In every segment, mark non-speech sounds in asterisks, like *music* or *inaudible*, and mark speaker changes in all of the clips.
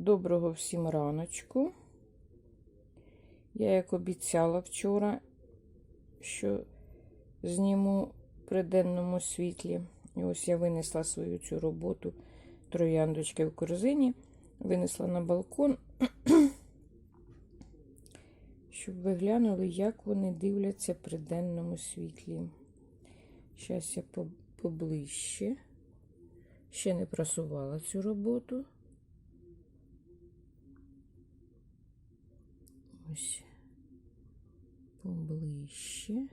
Speaker 1: Доброго всім раночку. Я, як обіцяла вчора, що зніму при денному світлі. І ось я винесла свою цю роботу трояндочки в корзині, винесла на балкон, *clears throat* щоб ви глянули, як вони дивляться при денному світлі. Зараз я поближче. Ще не просувала цю роботу. Ось поближче.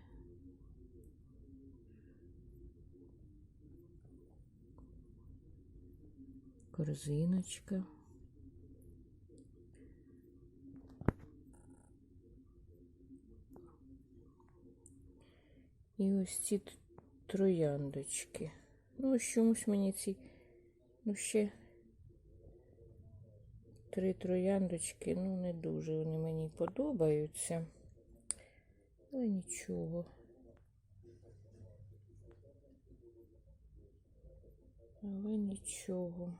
Speaker 1: Корзиночка. І ось ці трояндочки. Ну, чомусь мені ці, ну, ще три трояндочки, ну, не дуже вони мені подобаються. Але нічого. Але нічого.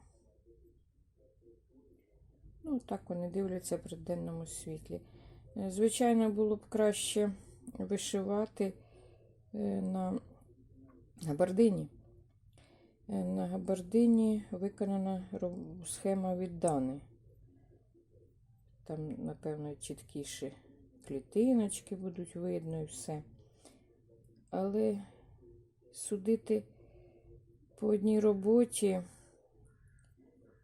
Speaker 1: Ну, так вони дивляться при денному світлі. Е, Звичайно, було б краще вишивати е, на габардині. Е, На габардині виконана схема від Дани. Там, напевно, чіткіші клітиночки будуть видно і все. Але судити по одній роботі,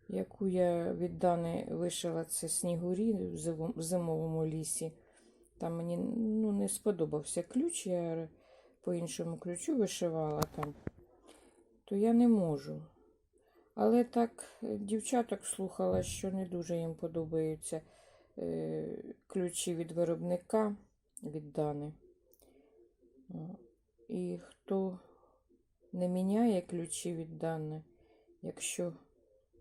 Speaker 1: яку я від Дани вишила, це снігурі в зимовому лісі. Там мені ну, не сподобався ключ, я по іншому ключу вишивала там, то я не можу. Але так дівчаток слухала, що не дуже їм подобаються ключі від виробника від Дани. І хто не міняє ключі від Дани, якщо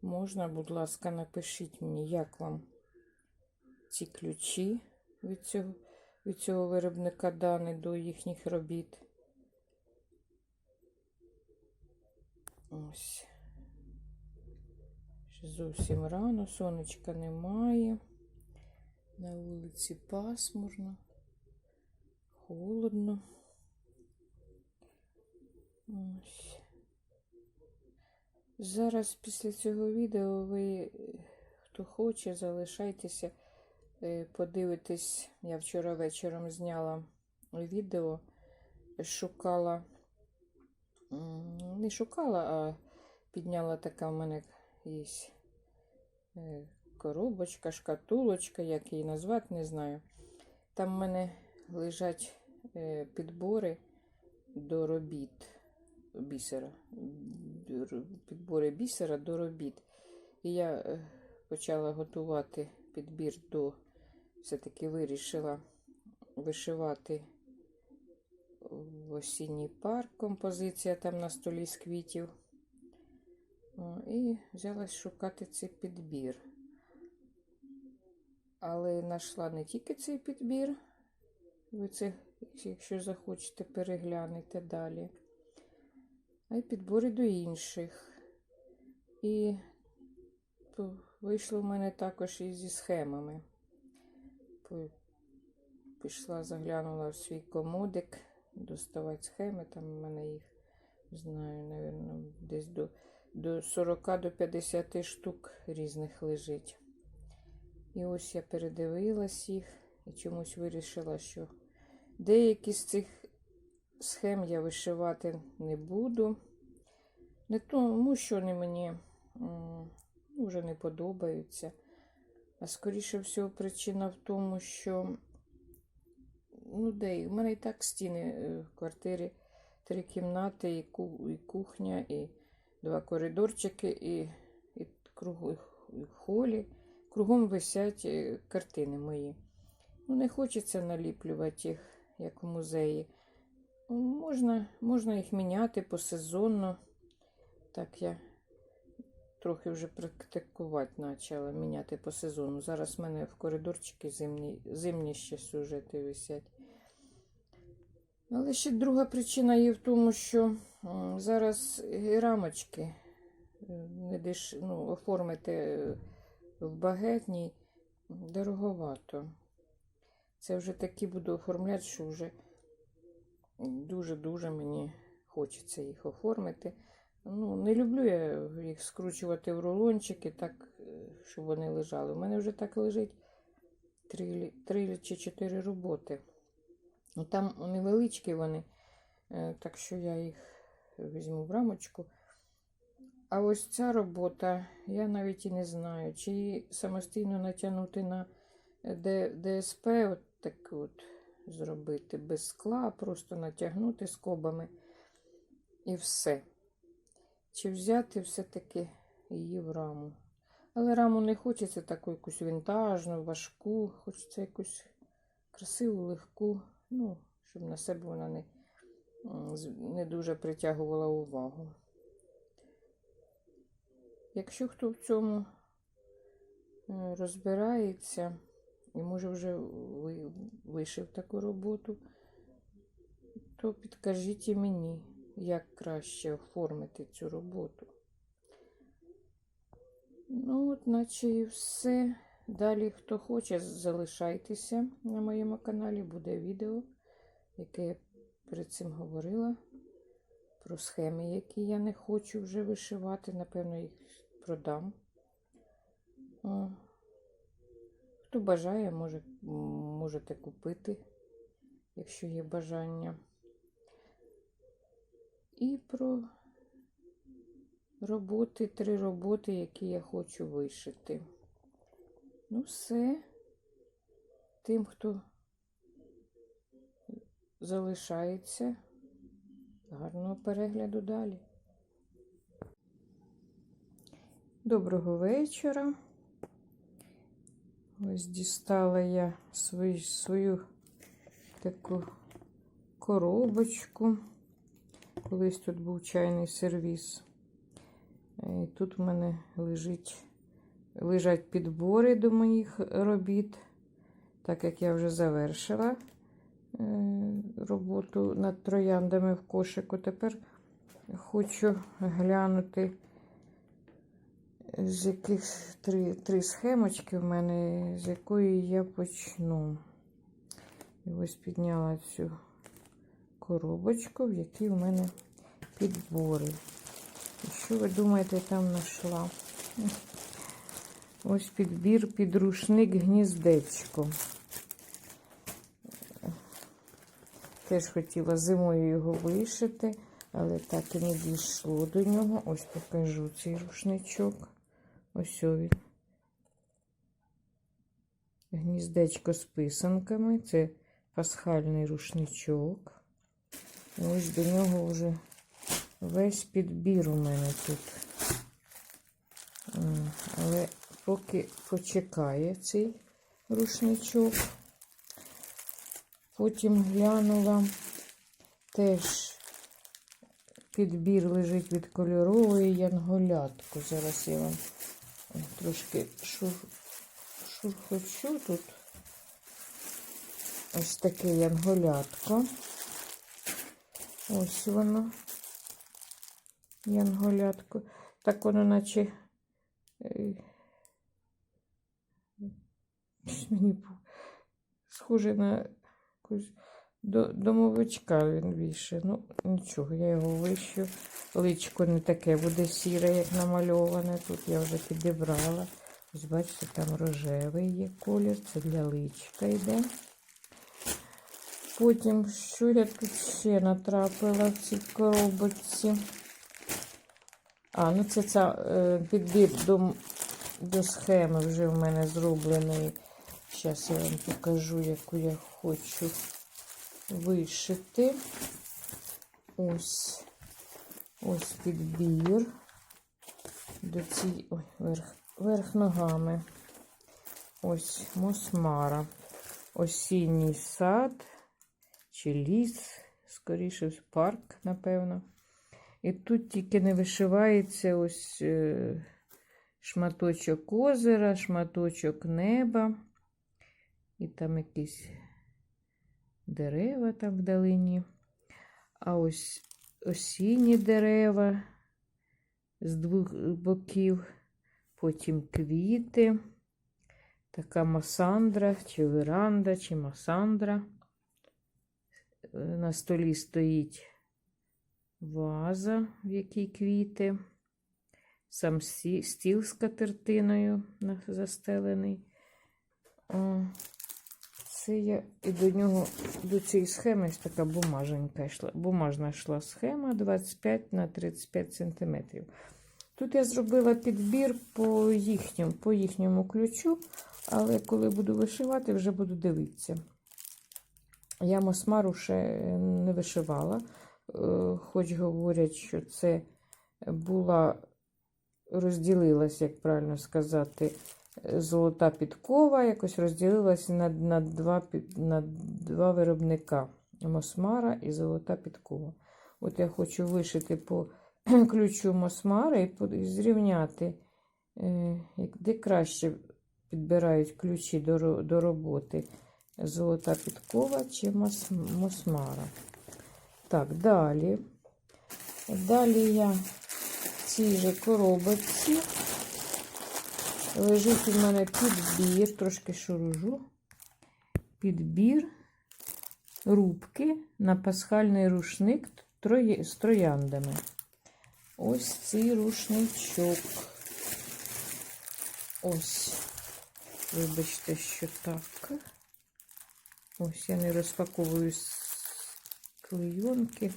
Speaker 1: можна, будь ласка, напишіть мені, як вам ці ключі від цього, від цього виробника Дани до їхніх робіт. Ось. Зовсім рано, сонечка немає. На вулиці пасмурно, холодно. Ось. Зараз після цього відео ви, хто хоче, залишайтеся, е, подивитесь. Я вчора вечором зняла відео, шукала, не шукала, а підняла така в мене є коробочка, шкатулочка, як її назвати, не знаю. Там в мене лежать е, підбори до робіт бісера. Підбори бісера до робіт. І я е, почала готувати підбір до, все-таки вирішила вишивати в осінній парк композиція там на столі з квітів. О, і взялась шукати цей підбір. Але знайшла не тільки цей підбір, ви це, якщо захочете, переглянете далі, а й підбори до інших. І вийшло в мене також і зі схемами. Пішла, заглянула в свій комодик, доставати схеми, там у мене їх, знаю, напевно, десь до, до 40 до 50 штук різних лежить. І ось я передивилась їх і чомусь вирішила, що деякі з цих схем я вишивати не буду. Не тому, що вони мені вже не подобаються. А скоріше всього, причина в тому, що ну, де, в мене і так стіни е, в квартирі три кімнати, і, ку, і кухня, і два коридорчики, і, і кругу і холі. Кругом висять е, картини мої. Ну, не хочеться наліплювати їх, як у музеї. Можна, можна їх міняти посезонно. Так я трохи вже практикувати почала, міняти по сезону. Зараз в мене в коридорчики зимні, зимні ще сюжети висять. Але ще друга причина є в тому, що зараз і рамочки е, не деш... ну, оформити е, в багетній дороговато. Це вже такі буду оформляти, що вже дуже-дуже мені хочеться їх оформити. Ну, не люблю я їх скручувати в рулончики, так, е, щоб вони лежали. У мене вже так лежить три, чи чотири роботи. Ну, там невеличкі вони, е, так що я їх візьму в рамочку. А ось ця робота, я навіть і не знаю, чи її самостійно натягнути на ДСП, от так от зробити без скла, просто натягнути скобами і все. Чи взяти все-таки її в раму. Але раму не хочеться таку якусь вінтажну, важку, хочеться якусь красиву, легку, ну, щоб на себе вона не, не дуже притягувала увагу. Якщо хто в цьому е, розбирається і може вже ви, вишив таку роботу, то підкажіть і мені, як краще оформити цю роботу. Ну, от, наче і все. Далі, хто хоче, залишайтеся на моєму каналі, буде відео, яке я перед цим говорила. Про схеми, які я не хочу вже вишивати. Напевно, їх продам. Хто бажає, може, можете купити, якщо є бажання. І про роботи, три роботи, які я хочу вишити. Ну, все. Тим, хто залишається. Гарного перегляду далі. Доброго вечора. Ось дістала я свою, свою таку коробочку. Колись тут був чайний сервіс. І тут в мене лежить, лежать підбори до моїх робіт, так як я вже завершила е, роботу над трояндами в кошику. Тепер хочу глянути, з яких три, три схемочки в мене, з якої я почну. І ось підняла цю коробочку, в якій в мене підбори. І що ви думаєте, там знайшла? *laughs* Ось підбір підрушник гніздечко. Теж хотіла зимою його вишити, але так і не дійшло до нього. Ось покажу цей рушничок. Ось він. Гніздечко з писанками. Це пасхальний рушничок. Ось до нього вже весь підбір у мене тут. Але поки почекає цей рушничок. Потім глянула теж підбір лежить від кольорової янголятку. Зараз я вам трошки шур, шурхочу тут. Ось таке янголятко. Ось воно. Янголятко. Так воно наче мені схоже на якусь домовичка він більше. Ну, нічого, я його вищу. Личко не таке буде сіре, як намальоване. Тут я вже підібрала. Ось бачите, там рожевий є колір, це для личка йде. Потім, що я тут ще натрапила в цій коробочці? А, ну це ця е, підбір до, до схеми вже в мене зробленої. Зараз я вам покажу, яку я хочу вишити. Ось, ось підбір до цієї, ой, верх, верх ногами. Ось мосмара. Осінній сад чи ліс, скоріше парк, напевно. І тут тільки не вишивається ось е, шматочок озера, шматочок неба. І там якісь дерева там вдалині. А ось осінні дерева з двох боків потім квіти, така масандра, чи веранда, чи масандра. Е, На столі стоїть ваза, в якій квіти, сам стіл з катертиною застелений. Це я і до нього, до цієї схеми ось така бумаженька йшла. Бумажна йшла схема 25 на 35 см. Тут я зробила підбір по їхньому, по їхньому ключу, але коли буду вишивати, вже буду дивитися. Я мосмару ще не вишивала, Е, хоч говорять, що це була, розділилась, як правильно сказати, золота підкова, якось розділилась на, на, два, на два виробника Мосмара і золота підкова. От я хочу вишити по *clears throat* ключу Мосмара і зрівняти, е, де краще підбирають ключі до, до роботи. Золота підкова чи мос, Мосмара. Так, далі. Далі я в цій же коробочці лежить у мене підбір, трошки шуружу. Підбір рубки на пасхальний рушник з трояндами. Ось цей рушничок. Ось. Вибачте, що так. Ось я не розпаковую клейонки.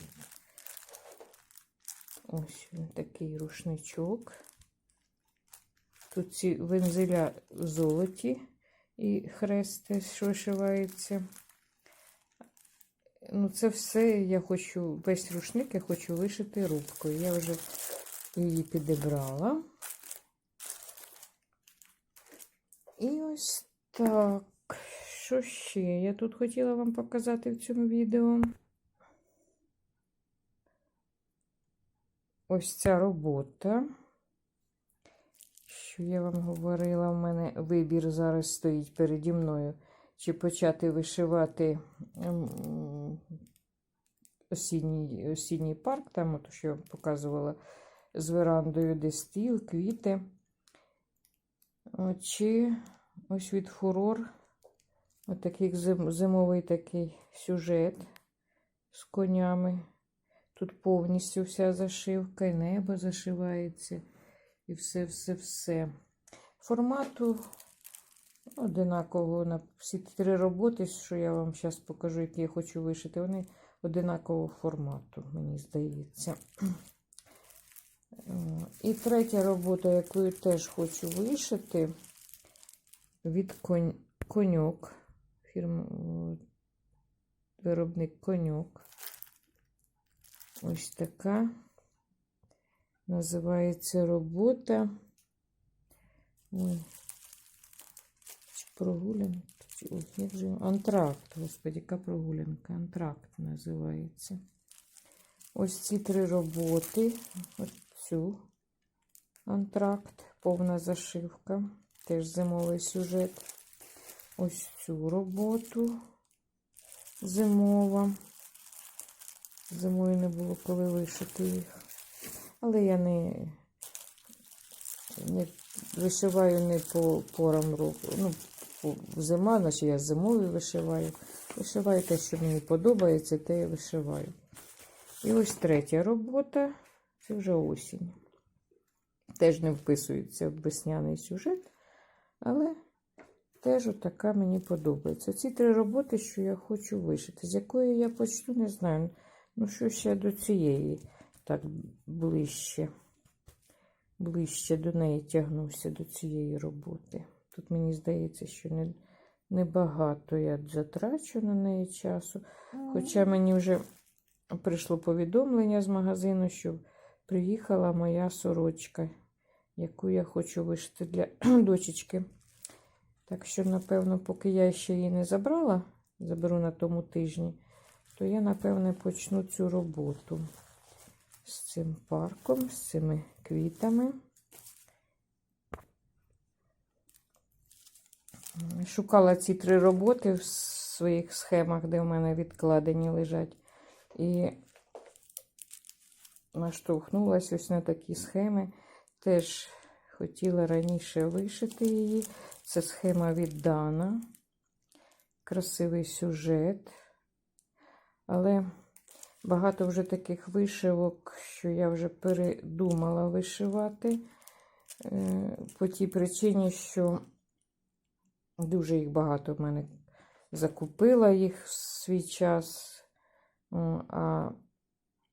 Speaker 1: Ось він такий рушничок. Тут ці вензеля золоті і хрест теж вишивається. Ну, це все я хочу, весь рушник я хочу вишити рубкою. Я вже її підібрала. І ось так. Що ще я тут хотіла вам показати в цьому відео? Ось ця робота, що я вам говорила, в мене вибір зараз стоїть переді мною. Чи почати вишивати ем, осінній, осінній парк, там, от, що я показувала з верандою, де стіл, квіти. Чи ось від фурор, отакий зим, зимовий такий сюжет з конями. Тут повністю вся зашивка, і небо зашивається, і все-все-все. Формату одинаково на всі три роботи, що я вам зараз покажу, які я хочу вишити, вони одинакового формату, мені здається. І третя робота, яку я теж хочу вишити, від конь... коньок, фірма, виробник коньок. Ось така називається робота. Ой, чи прогулянка? Ой, як же? Антракт, господи, яка прогулянка. Антракт називається. Ось ці три роботи. Ось цю антракт, повна зашивка. Теж зимовий сюжет. Ось цю роботу зимова. Зимою не було коли вишити їх. Але я не, не вишиваю не по порам року. Ну, зима, значить я зимою вишиваю. Вишиваю те, що мені подобається, те я вишиваю. І ось третя робота це вже осінь. Теж не вписується в весняний сюжет, але теж така мені подобається. Ці три роботи, що я хочу вишити. З якої я почну, не знаю. Ну, що ще до цієї так ближче. Ближче до неї тягнуся до цієї роботи. Тут мені здається, що не, небагато я затрачу на неї часу. Хоча мені вже прийшло повідомлення з магазину, що приїхала моя сорочка, яку я хочу вишити для *clears throat* дочечки. Так що, напевно, поки я ще її не забрала, заберу на тому тижні, то я, напевне, почну цю роботу з цим парком, з цими квітами. Шукала ці три роботи в своїх схемах, де в мене відкладені лежать. І наштовхнулася ось на такі схеми. Теж хотіла раніше вишити її. Це схема від Дана. Красивий сюжет. Але багато вже таких вишивок, що я вже передумала вишивати. Е, По тій причині, що дуже їх багато в мене закупила їх в свій час. А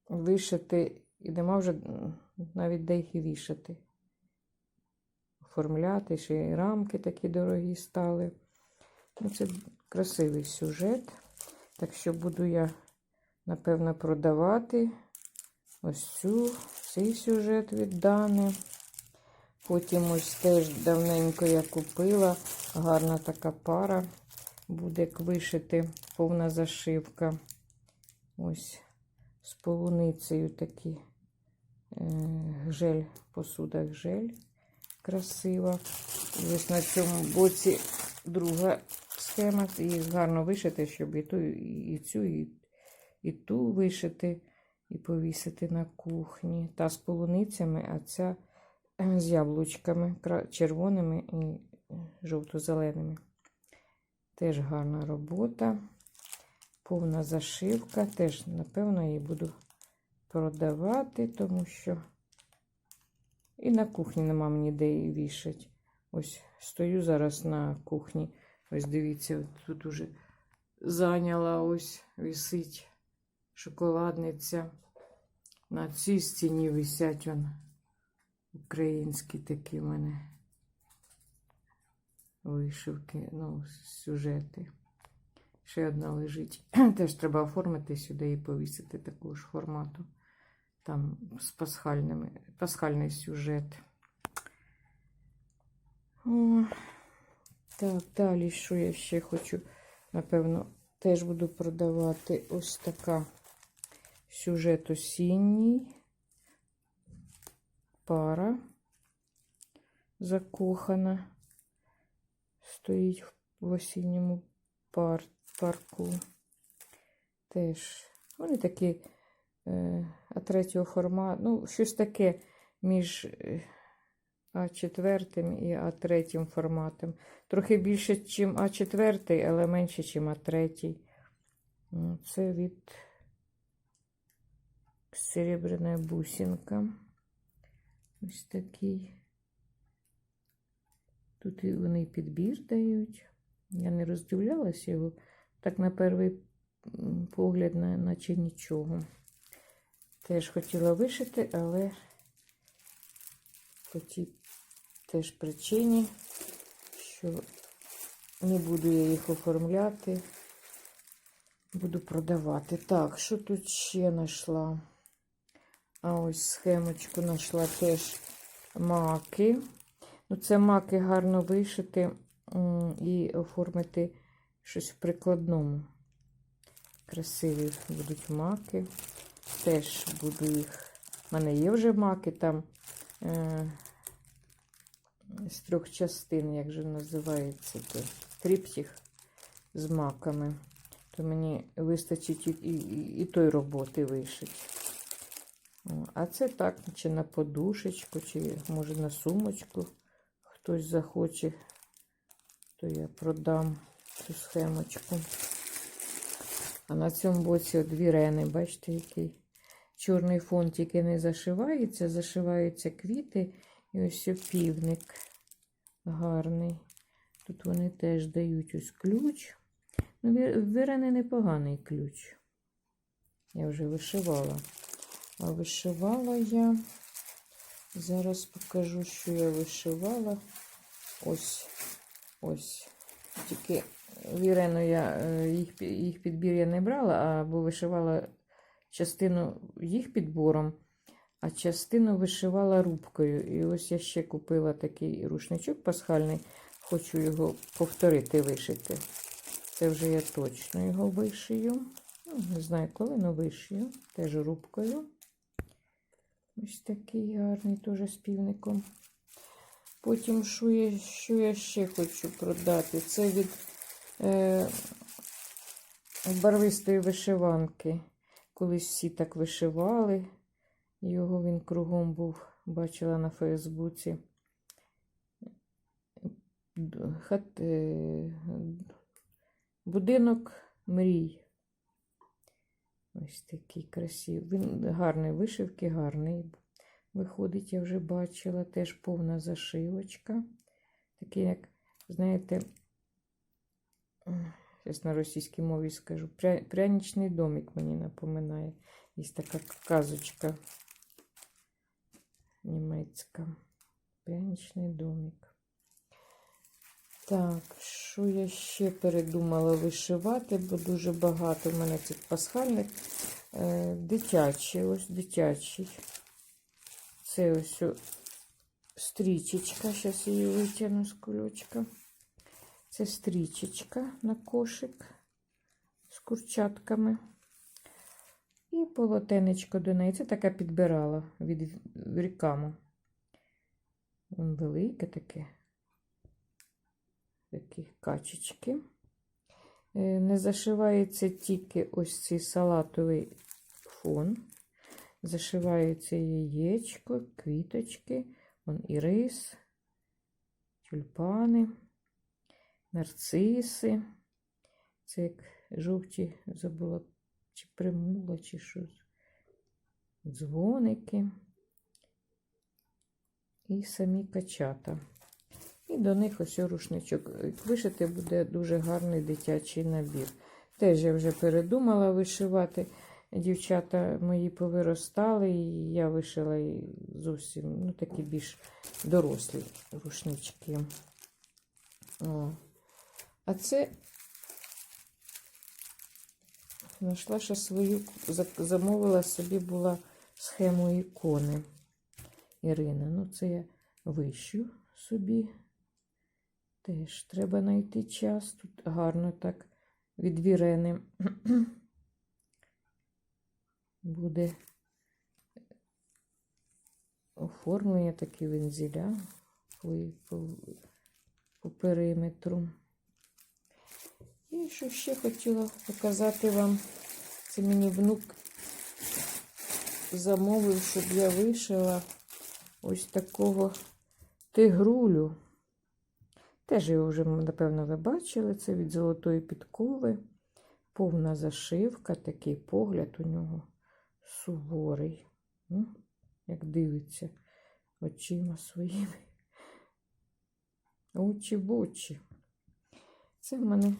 Speaker 1: вишити і нема вже навіть де їх і вішати. Оформляти, ще й рамки такі дорогі стали. Ну, це красивий сюжет. Так що буду я, напевно, продавати ось цю, цей сюжет від Дани. Потім ось теж давненько я купила. Гарна така пара. Буде вишити повна зашивка. Ось з полуницею такі е, жель, посудах жель красива. І ось на цьому боці друга схема. Їх гарно вишити, щоб і ту, і цю, і, і ту вишити, і повісити на кухні. Та з полуницями, а ця е, з яблучками, червоними і е, жовто-зеленими. Теж гарна робота. Повна зашивка. Теж, напевно, її буду продавати, тому що і на кухні нема мені де її вішати. Ось стою зараз на кухні. Ось дивіться, тут уже зайняла ось висить шоколадниця. На цій стіні висять он українські такі в мене вишивки, ну, сюжети. Ще одна лежить. *clears throat* Теж треба оформити сюди і повісити такого ж формату. Там з пасхальними, пасхальний сюжет. О, так, далі, що я ще хочу, напевно, теж буду продавати ось така сюжет осінній. Пара закохана. Стоїть в осінньому пар, парку. Теж вони такі е, А3 формату. Ну, щось таке між е, А4 і А3 форматом. Трохи більше, ніж А4, але менше, ніж А3. Ну, Це від серебряна бусинка. Ось такий. Тут вони підбір дають. Я не роздивлялася його. Так, на перший погляд, на- наче нічого. Теж хотіла вишити, але по тій теж причині, що не буду я їх оформляти, буду продавати. Так, що тут ще знайшла? А ось схемочку знайшла теж маки. Ну, це маки гарно вишити і оформити щось в прикладному. Красиві будуть маки. Теж буду їх. У мене є вже маки там е, з трьох частин, як же називається той трипсіх з маками. То мені вистачить і, і, і той роботи вишити. А це так, чи на подушечку, чи може на сумочку хтось захоче, то я продам цю схемочку. А на цьому боці от дві рени, бачите, який чорний фон тільки не зашивається, зашиваються квіти і ось півник гарний. Тут вони теж дають ось ключ. Ну, ві- вірени непоганий ключ. Я вже вишивала. Вишивала я. Зараз покажу, що я вишивала. Ось, ось. Тільки вірену я е, їх, їх підбір я не брала, а бо вишивала частину їх підбором, а частину вишивала рубкою. І ось я ще купила такий рушничок пасхальний. Хочу його повторити вишити. Це вже я точно його вишию. Ну, не знаю коли, але вишию. Теж рубкою. Ось такий гарний теж з півником. Потім, що я, що я ще хочу продати? Це від е, барвистої вишиванки. Колись всі так вишивали. Його він кругом був, бачила на Фейсбуці. хат, е, будинок мрій. Ось такий красивий. Він гарний, вишивки гарний. Виходить, я вже бачила, теж повна зашивочка. Такий, як, знаєте, зараз на російській мові скажу, пря, пряничний домик мені напоминає. Є така казочка німецька. Пряничний домик. Так, що я ще передумала вишивати, бо дуже багато в мене цих пасхальних. Е, дитячий, ось дитячий. Це ось стрічечка. Зараз її витягну з кульочка. Це стрічечка на кошик з курчатками. І полотенечко до неї. Це така підбирала від рікаму. Вон велике таке. Такі качечки. Е, Не зашивається тільки ось цей салатовий фон. Зашивається яєчко, квіточки, вон і рис, тюльпани, нарциси. Це як жовті забула, чи примула, чи щось. Дзвоники і самі качата. До них ось рушничок. Вишити буде дуже гарний дитячий набір. Теж я вже передумала вишивати. Дівчата мої повиростали, і я вишила і зовсім ну, такі більш дорослі рушнички. О. А це знайшла ще свою, замовила собі була схему ікони Ірина. Ну, це я вищу собі. Теж треба знайти час. Тут гарно так від вірени *clears throat* буде оформлення такі по, по периметру. І що ще хотіла показати вам, це мені внук замовив, щоб я вишила ось такого тигрулю. Теж його вже, напевно, ви бачили. Це від золотої підкови. Повна зашивка, такий погляд у нього суворий. Як дивиться очима своїми. Очі в очі. Це в мене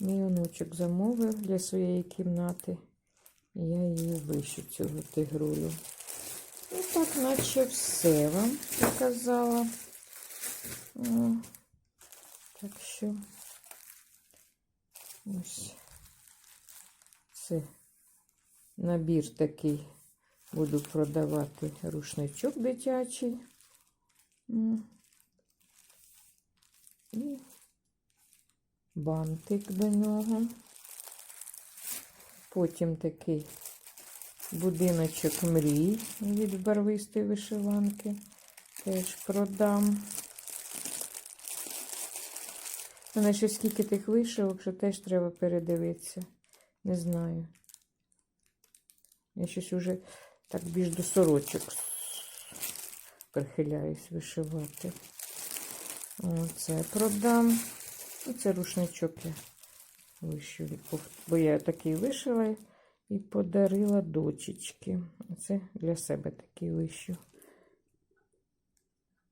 Speaker 1: мій онучок замовив для своєї кімнати. І я її вищу цього тигрулю. І так, наче все вам показала. Так що ось це набір такий буду продавати рушничок дитячий. І бантик до нього. Потім такий будиночок мрій від барвистої вишиванки. Теж продам. У мене ще скільки тих вишивок, що теж треба передивитися. Не знаю. Я щось уже так більш до сорочок прихиляюсь вишивати. Оце продам. І це рушничок я вишив. Бо я такий вишила і подарила дочечки. Це для себе такий вишив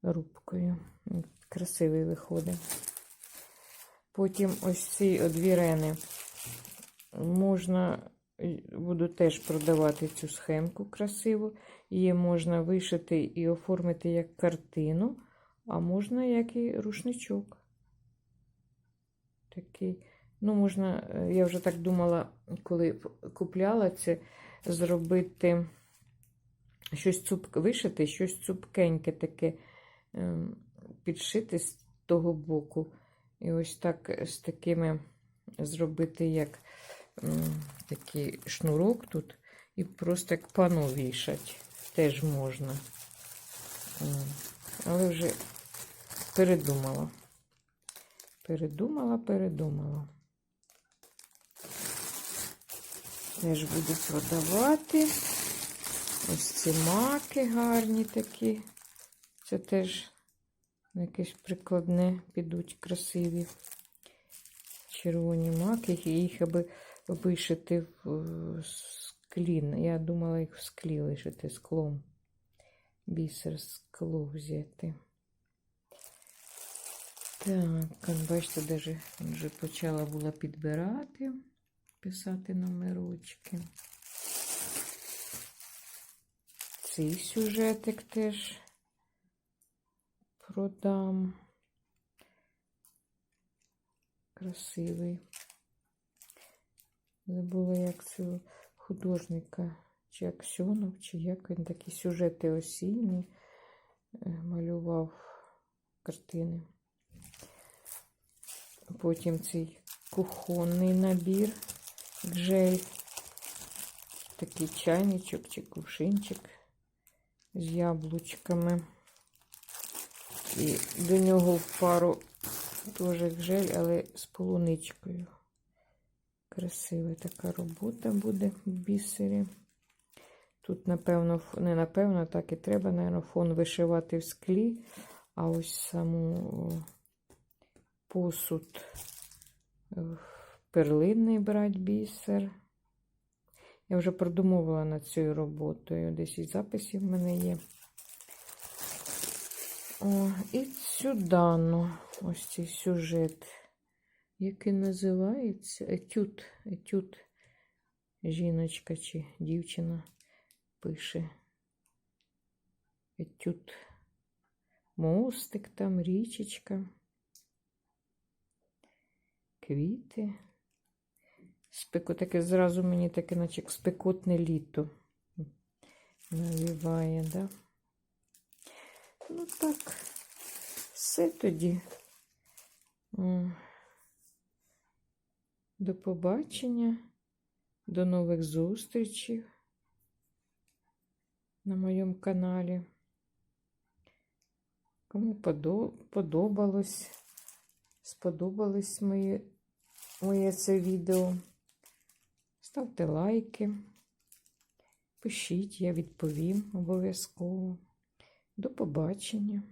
Speaker 1: рубкою. Красивий виходить. Потім ось ці одвірени можна, буду теж продавати цю схемку красиву. Її можна вишити і оформити як картину, а можна як і рушничок. Такий. Ну, можна, е, я вже так думала, коли купляла це, зробити щось цуп... вишити, щось цупкеньке таке, ем, підшити з того боку. І ось так з такими зробити як такий шнурок тут, і просто як пану вішать. Теж можна. Але вже передумала. Передумала, передумала. Теж буду продавати. Ось ці маки гарні такі. Це теж якесь прикладне підуть красиві червоні маки, і їх аби вишити в е, склі. Я думала їх в склі лишити склом. Бісер скло взяти. Так, бачите, даже вже почала була підбирати, писати номерочки. Цей сюжетик теж продам. Красивий. Забула, як цього художника, чи Аксьонов, чи як він такі сюжети осінні е, малював картини. Потім цей кухонний набір гжель, такий чайничок чи кувшинчик з яблучками. І до нього в пару теж гжель, але з полуничкою. Красива така робота буде в бісері. Тут, напевно, не напевно, так і треба, напевно, фон вишивати в склі, а ось саму посуд е, перлинний брати бісер. Я вже продумувала над цією роботою. Десь і записів в мене є. О, і сюди, ну, ось цей сюжет, який називається етюд. Етюд. Жіночка чи дівчина пише. Етюд. Мостик там, річечка. Квіти. Спеку таке зразу мені таке, наче спекотне літо навіває, да? Ну так, все тоді. До побачення, до нових зустрічей на моєму каналі. Кому подобалось, сподобалось моє, моє це відео. Ставте лайки, пишіть, я відповім обов'язково. До побачення.